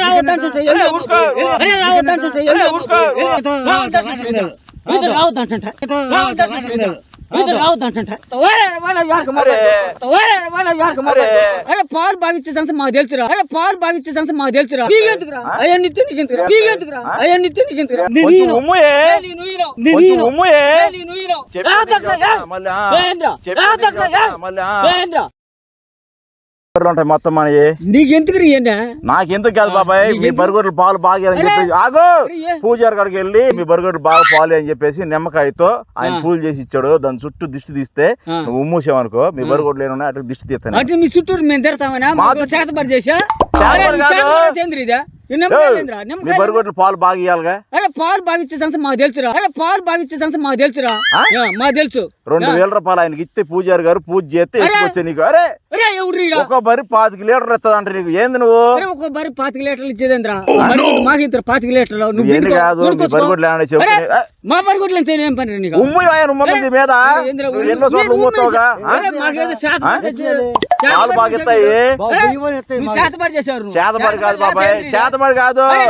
రావద్దంటే అరే, ఊరుకో. అరే రావద్దంటే అరే, ఊరుకో. ఇది రావద్దంటే పాలు బాగిచ్చే సంగతి మాకు తెలుసురా. అరే పాలు బాగిచ్చే సంగతి మాకు తెలుసురా. నీకెందుకురా అవన్నీ నీకెందుకురా నీకెందుకురా నీకెందుకురా ఈయను. ఉమ్ముయే. ఏ, నేను బర్రెలు ఉంటాయి మొత్తం మనకి నీకెందుకు రీయండి నాకెందుకు కాదు బాబాయ్ మీ? బరిగొడ్లు పాలు బాగా అని. చెప్పేసి ఆగో. పూజారి కాడికి వెళ్ళి మీ బరిగొడ్లు బాగా పాలు అని చెప్పేసి నిమ్మకాయతో ఆయన. పూజ చేసి ఇచ్చాడు. దాని చుట్టూ దిష్టి తీస్తే. నువ్వు ఉమ్మూసావనుకో మీ బరిగొడ్లు ఏమన్నా అటు దిష్టి తీస్తాను. అటు మీ చుట్టూరు మేము తిడతామనా? చేసా? చేతబడి బరిగొడ్లు పాలు బాగా ఇవ్వాలిగా అరే పాలు బాగిచ్చే సంగతి మాకు తెలుసురా. అరే పాలు బాగిచ్చే సంగతి మాకు తెలుసురా. మాకు తెలుసు. రెండు వేల రూపాయలు ఆయనకి ఇస్తే పూజారి గారు పూజ చేస్తే. ఎత్తుకొచ్చే నీకు. అరే! ఎవరు? ఒక బరి పాతిక లీటర్ ఇస్తుందంట నీకు. ఏంది నువ్వు? ఒక బరి పాతిక లీటర్లు ఇచ్చేదేంద్రా? బరి మాకు ఇంత పాతిక లీటర్లు. నువ్వు కాదు మీ. బరిగొడ్లు ఎంత ఏం పని నీకు? ఉమ్ము ఆయన మీద? ఎన్నో చోట్ల ఉమ్మవుతావుగా మాకేదో బాగా ఇస్తాయి చేతబడి చేశారు. నువ్వు. చేతబడి కాదు బాబాయ్. చేతబడి కాదు? అరే,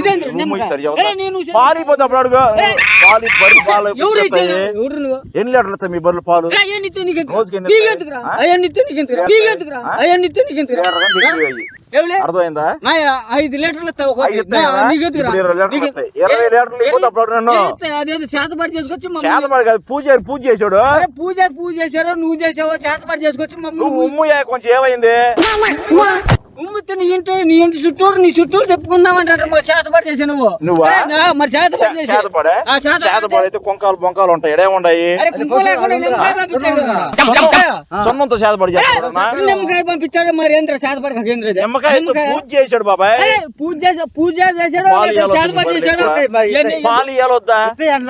ఇదేంద్రా నిమ్మకాయ? నేను అప్పుడు అడుగు. పాలు బర్రె పాలు ఎవరు. ఇచ్చేది? ఎన్ని లీటర్లు ఇస్తాయి మీ బర్రెల పాలు? రోజుకి ఎన్ని నీకెందుకురా? అవన్నీ నీకెందుకురా? నీకెందుకురా? అవన్నీ నీకెందుకురా? అర్థమైందా? ఐదు లీటర్లు కదా? చేసుకొచ్చి కాదు పూజ పూజ చేసాడు అరే పూజ పూజ చేశారో నువ్వు చేసావో చేతబడి చేసుకొచ్చి మమ్మల్ని కొంచెం ఏమైంది? ఉమ్మితే నీ ఇంటి నీ ఇంటి చుట్టూరు నీ చుట్టూరు చెప్పుకుందామంటే మరి చేతబడి చేసా నువ్వు. నువ్వా? మరి చేతబడి చేసి. చేతపడే చేతపడి అయితే కొంకాలు బొంకాలు ఉంటాయి. కుంకుమ లేకుండా నిమ్మకాయ పంపించాడు చేతపడి నిమ్మకాయ మరి ఏంద్ర చేతబడి కేంద్ర పూజ చేశాడు బాబాయ్. అరే పూజ చేసా పూజ చేశాడు పాలు లేకపోతే ఇవ్వాలి చేతబడి వద్దు చేశాడు. మరి ఎన్ని- పాలు ఇవ్వాలొద్దా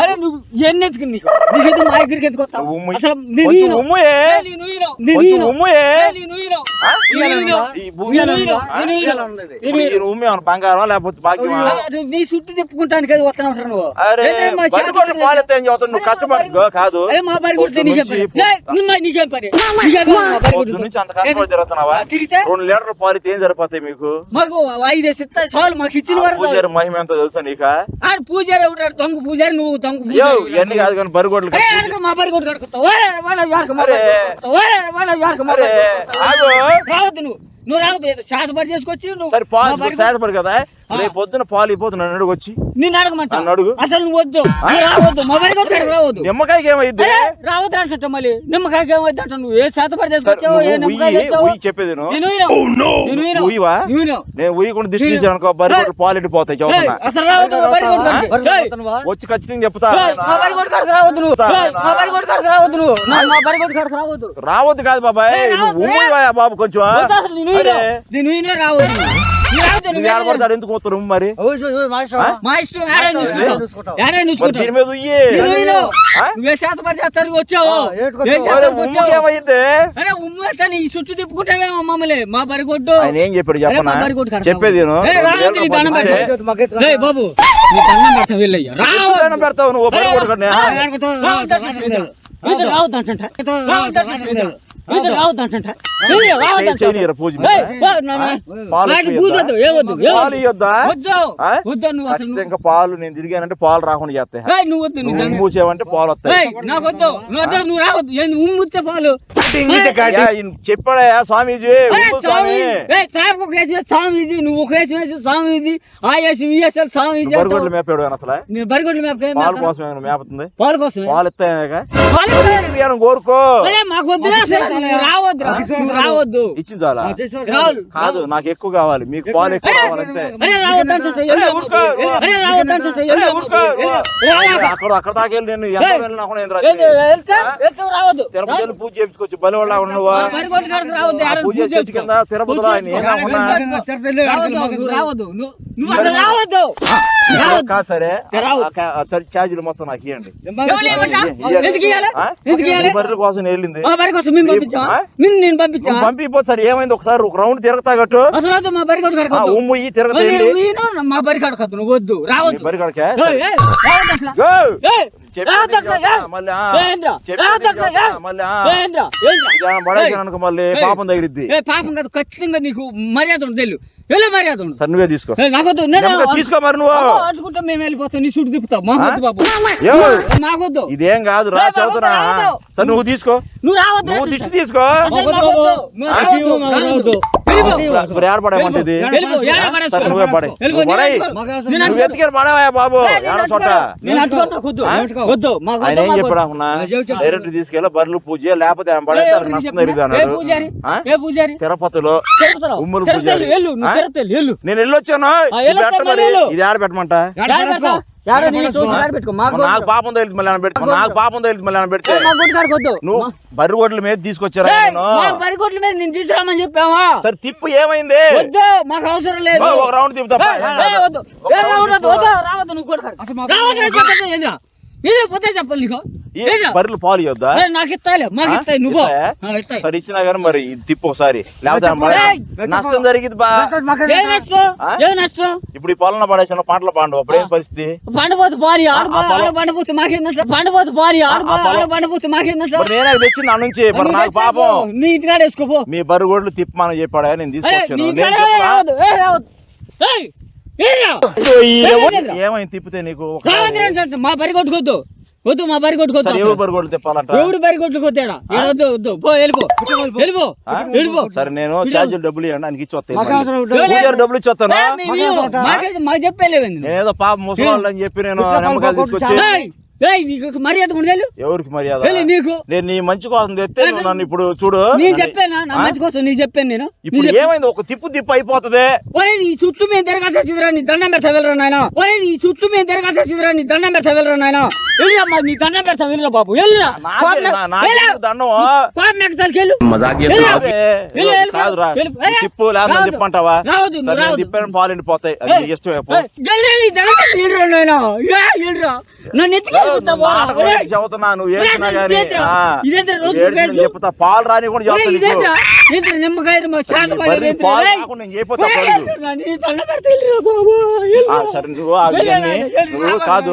అరే నువ్వు ఎన్ని ఎత్తుకు నీకు? నీకెందుకు మా దగ్గరికి ఉమ్ము- ఈ బంగారం లేకపోతే భాగ్యమా నీ చుట్టూ తిప్పుకుంటానికి అది వస్తా ఉంటారు నువ్వు అరే ఏంటి మా బరిగొడ్లు చేతబడి పాలు ఎత్తే ఏం నువ్వు కష్టపడి కాదు మా బరి నీకేం నుంచి పని? నుంచి అంత కష్టపడి తిరిగితే రెండు లీటర్లు పాలు ఇస్తే ఏం సరిపోతాయి మీకు మాకు చాలు మాకు ఇచ్చిన వరకు మహిమ ఎంతో తెలుసా నీకా ఆడు పూజారి ఉంటాడు దొంగ పూజారి నువ్వు దొంగ ఇవన్నీ కాదు కానీ బరిగొడ్లు మా బరి కొట్టు కడుకుతావు వాడే, వాడే, ఎవరికి మా అరే. బరి కొట్టు కడుకుతావు? వాడే, వాడే, ఎవరికి మా అరే బరి కొట్టు కడుకుతావు? ఆగు రావద్దు నువ్వు నువ్వు ఏదో శాతపడి చేసుకొచ్చి నువ్వు సరే బరి సేదపడు కదా. రేపు పొద్దున పాలు ఇపోతున్నా నన్ను అడుగు వచ్చి నిన్ను అడగమంటా? నన్ను అడుగు. అసలు నువ్వు వద్దు. నువ్వు రావద్దు. మా బరి కొట్టు కాడికి రావద్దు. నిమ్మకాయకి ఏమైంది రావద్దు అంట మళ్ళీ. నిమ్మకాయకి ఏమైంది అంట నువ్వు? ఏ శాతపడి సరే చేసుకొచ్చావు ఏ నిమ్మకాయ చెప్పేది నువ్వు. నేను. నేను? నేను. నేను ఉయ్యకుండా దిష్టి నేను- తీసాను అనుకో బరిగొడ్లు పాలు ఎండిపోతాయి అసలు రావద్దు బరి వచ్చి ఖచ్చితంగా చెప్తా. బరి రావద్దు నువ్వు. బరి రావద్దు నువ్వు. నా- బరి రావద్దు. రావద్దు కాదు బాబాయ్. నువ్వు బాబు కొంచెం నేను. నేను రావద్దు. ఎందుకు పోతారు మరి దీని మీద వచ్చావు చుట్టూ తిప్పుకుంటావేమో మమ్మల్ని మా బరి కొట్టు ఆయన ఏం చెప్పాడు చెప్పనా. చెప్పేది బాబు నీ దండం పెడతావు నువ్వు రావద్దంట రావద్దంట ఇది రావద్దంట పాలు? వద్దు? వద్దు ఖచ్చితంగా నేను తిరిగానంటే పాలు రాకుండా చేస్తాయి నువ్వు వద్దు మూసేవంటే పాలు వస్తాయి నాకు వద్దు నువ్వు వద్దు రావద్దు పాలు చెప్పాడా స్వామీజీ స్వామీజీ నువ్వు ఒక వేసి వేసి స్వామీజీ ఆ వేసి ఈ వేసి స్వామీజీ బరిగొడ్లు. మేపాడు అసలు నేను బరిగొడ్లు పాలు కోసం మేపుతుంది పాలు కోసమే పాలు ఇవ్వాలి. కోరుకో మాకు వద్దురా నువ్వు రావద్దు. ఇచ్చింది చాలా? రావాలి. కాదు నాకు ఎక్కువ కావాలి. మీకు పాలు ఎక్కువ కావాలంటే. అక్కడ అక్కడ దాకా వెళ్ళి నేను ఎంత రావద్దు. తిరుపతి పూజ చేయించుకోవచ్చు బలి వాళ్ళ పూజ చేసి. కింద? రావద్దు నువ్వు అసలు రావద్దు. సరే. సరే ఛార్జీలు మొత్తం నాకు ఇవ్వండి బర్రెల కోసం వెళ్ళింది నేను పంపిపో సరే ఏమైంది? ఒకసారి ఒక రౌండ్ తిరగతా అసలు వద్దు మా బరి కొట్టు ఉమ్ము తిరగతా మా బరి కడకొద్దు నువ్వు వద్దు. రావద్దు. మళ్ళీ. పాపం కాదు ఖచ్చితంగా నీకు మర్యాద ఉండదు ఎలా మర్యాద ఉండదు. సరే నువ్వే తీసుకో. ఏ, నాకొద్దు తీసుకో మరి నువ్వు. మేము వెళ్ళిపోతాం నీ చుట్టూ తిప్పుతావు మాకొద్దు బాబు. మాకొద్దు ఇదేం కాదు రా చదువుతున్నా. సరే నువ్వు తీసుకో. నువ్వు రావద్దు నువ్వు దిష్టి తీసుకో. నువ్వే పడే పడేయ్. నువ్వు. ఎత్తుకెళ్ళి పడవా బాబు. చోట. వద్దు. ఆయన ఏం. డైరెక్ట్ తీసుకెళ్ళి బర్రెలు పూజ లేకపోతే ఆయన నష్టం తిరుపతిలో. ఉమ్మడి నేను వెళ్ళొచ్చాను. ఇది ఆడ పెట్టమంట నాకు వద్దు. పాపం తగిలింది మళ్ళీ నాకు పాపం తగిలింది మళ్ళీ పెడితే. నువ్వు బర్రె గొడ్ల మీద తీసుకొచ్చారా నేను? మా బరిగొడ్ల మీద నేను తీసుకురామని చెప్పావా? సరే తిప్పు ఏమైంది? వద్దు మాకు అవసరం లేదు. ఒక రౌండ్ తిప్పుతా పోతే చెప్పాలి నీకు? ఏంద్రా? బర్రెలు పాలు ఇవ్వద్దా నాకు ఇస్తాలే మాకు? ఇస్తాయి నువ్వు. సరే ఇచ్చినా కానీ మరి తిప్పు ఒకసారి. నష్టం జరిగింది బా. ఇప్పుడు ఈ పొలంలో పడేసిన పంటలు పండు అప్పుడు ఏం పరిస్థితి? పండబోతు భారీ పండబోతు మాకేందంట పండబోతు భారీ పండబోతు మాకేందంట నేనే తెచ్చి నా నుంచి మరి నాకు పాపం. నీ ఇంటికాడ వేసుకోపో మీ బర్రె గొడ్లు తిప్పమని చెప్పాడా నేను ఏయ్, తీసుకొచ్చాను. ఏమైంది తిప్పితే నీకు? మా బరి కొట్టుకోవద్దు వద్దు మా బరి. ఎవరు తిప్పాలంట? ఎవడు బరి కొట్టుకోద్దాడా? వద్దు వద్దు. పో వెళ్ళిపో. వెళ్ళిపో. ఆ? వెళ్ళిపో. సరే నేను ఛార్జీలు డబ్బులు ఇవ్వండి ఆయనకి ఇచ్చి వస్తాను మాకు అవసరం మళ్ళీ. లేదు. పూజారి డబ్బులు ఇచ్చి వస్తాను? ఏ, మీ వీలు. మాకైతే మాకు చెప్పేలేవండి నేనేదో పాప ముసలి అని చెప్పి నేను నిమ్మకాయలు తీసుకొచ్చి ఏయ్, నీకు మర్యాద ఉండేలు ఎవరికి మర్యాద? నీకు. నేను నీ మంచి కోసం తెస్తే నన్ను ఇప్పుడు చూడు. నీ నన్ను- చెప్పానా? నా? మంచి కోసం నీ చెప్పాను నేను. ఇప్పుడు. ఏమైంది? ఒక తిప్పు తిప్పు అయిపోతుంది. ఒరే నీ చుట్టూ మేము తిరగాల్సిరా నీ దండం పెట్ట వెళ్ళరా నాయన. ఒరే నీ చుట్టూ మేము తిరగాల్సిరా నీ దండం పెట్ట వెళ్ళరా నాయన. వెళ్ళిరా మా నీ దండం పెడతా వెళ్ళరా బాబు. వెళ్ళిరా నాకే నా- నాకే దండం పాప మెక్కతాలకి వెళ్ళు. తిప్పు లేదా. తిప్పంటావా రావద్దు, నేను. తిప్పాను పాలు ఎండిపోతాయి. అది ఏయ్, నీకు ఇష్టమే పో. ఏయ్, వెళ్ళిరా నీ దండం పెట్టి వెళ్ళరా నాయన. ఏ, వెళ్ళిరా నన్ను. ఏంటి చెబుతున్నా నువ్వు ఏడ్చినా గానీ? చెప్తా పాలు రాని కూడా చెప్తా నిమ్మకాయ కాదు.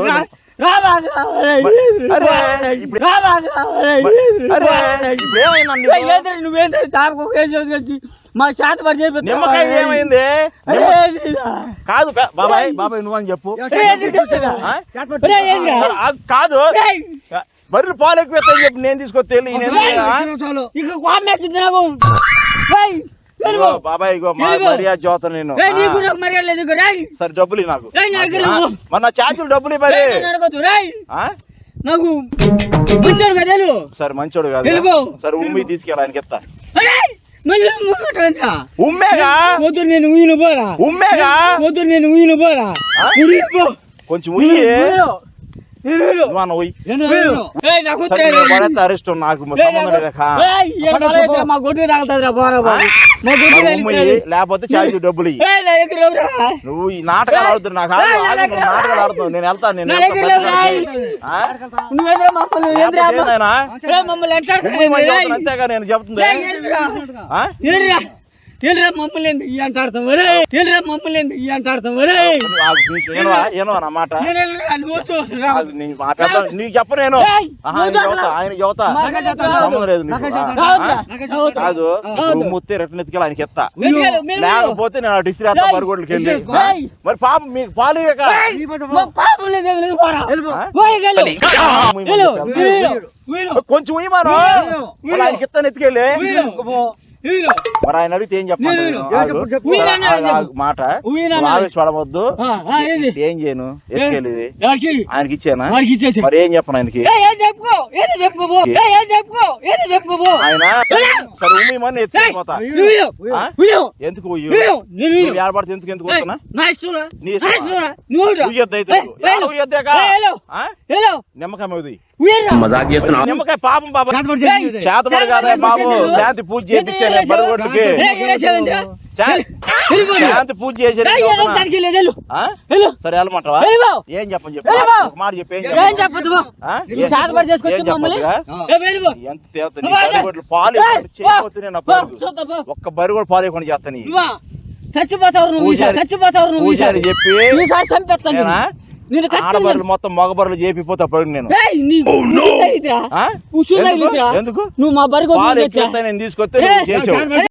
రా, నువ్వు- రా బాగా రా, ఒరేయ్, మరి- వెళ్ళిరా, అరే, రా, ఇప్పుడు- రా బాగా రా, ఒరేయ్, మరి- వెళ్ళిరా, అరే రా. ఇప్పుడు? ఏమైంది ఏయ్, నీకు? ఏంట్రా నువ్వేంట్రా దానికి ఒక కేసు వచ్చి మా శాత పడి చేపిస్తావా? నిమ్మకాయ ఏమైంది? కాదు బాబాయ్ బాబాయ్ నువ్వు అని చెప్పు. కాదు. బర్రెలు పాలు ఎక్కువ చెప్పి నేను తీసుకొస్తే బాబాయ్ ఇగో. మర్యాద చదువుతా నేను. సరే డబ్బులు నాకు రేయ్, నాకు ఆ? ఇవ్వు. మరి నా ఛార్జీలు డబ్బులు ఇవ్వాలి? నాకు వచ్చాడు కదా. సరే మంచోడు కాదు. సరే ఉమ్మి తీసుకెళ్ళి ఆయనకి ఎత్తా. ఉమ్మేగా వద్దు నేను ఉయ్యను పోరా ఉమ్మేగా వద్దు నేను ఉయ్యను పోరా. కొంచెం ఉయ్యి అరెస్ట్ నాకు లేకపోతే ఛార్జీ డబ్బులు? నువ్వు ఈ నాటకాలు ఆడుతున్నావు నాకు ఆగు, ఏయ్, నా ఆగు, నువ్వు దగ్గర నాటకాలు ఆడుతున్నావు నేను వెళ్తాను అంతేగా నేను చెప్తుంది. ఏయ్, ఏంద్రా? ఆ? ఏంద్రా? ఏంద్రా మమ్మల్ని ఎందుకు ఈ అంట ఆడతాం ఒరే ఏంద్రా మమ్మల్ని ఎందుకు ఈ అంట ఆడతాం ఒరే నువ్వు ఆగు, నీకు ఏనవా ఏనవా నా మాట? నేను నీకు ఆయన. కాదు. నువ్వు ముత్తే రెట్ట నెత్తికెళ్ళి ఆయనకి ఎత్తా. లేకపోతే నేను అటు ఇస్త్రీ వెళ్ళి. మరి పాప మీకు పాలు కొంచెం. మరి ఆయనకి ఇస్తాను ఎత్తుకెళ్ళి. మరి ఆయన అడిగితే ఏం చెప్పండి మాట. ఆవేశపడవద్దు. ఆ, ఆ, ఏంది? ఏం చేయను? ఆయనకి ఇచ్చానా? వాడికి ఇచ్చేసి మరి ఏం చెప్పను ఆయనకి? ఆయన సరే. ఎత్తుకెళ్ళిపోతా. ఎందుకు ఏడబడితే ఎందుకు ఎందుకు వస్తున్నా. నిమ్మకాయ నిమ్మకాయ పాపం కాదా బాబు. శాంతి పూజ చేయించాను శాంతి పూజ? వెళ్ళు. సరే వెళ్ళమంటావా. ఏం చెప్పని చెప్పు మాట చెప్పు ఏం వెళ్ళిపో. ఎంత. బరిగొడ్లు పాలు. ఒక్క బరిగొడ్డు పాలు ఇవ్వకుండా చేస్తాను? చచ్చిపోతావు నువ్వు చచ్చిపోతావు నువ్వు. చెప్పి చంపేస్తాను మొత్తం మగబర్రెలు చేపిపోతే నేను. ఎందుకు? ఎందుకు? నువ్వు మా నేను తీసుకొస్తే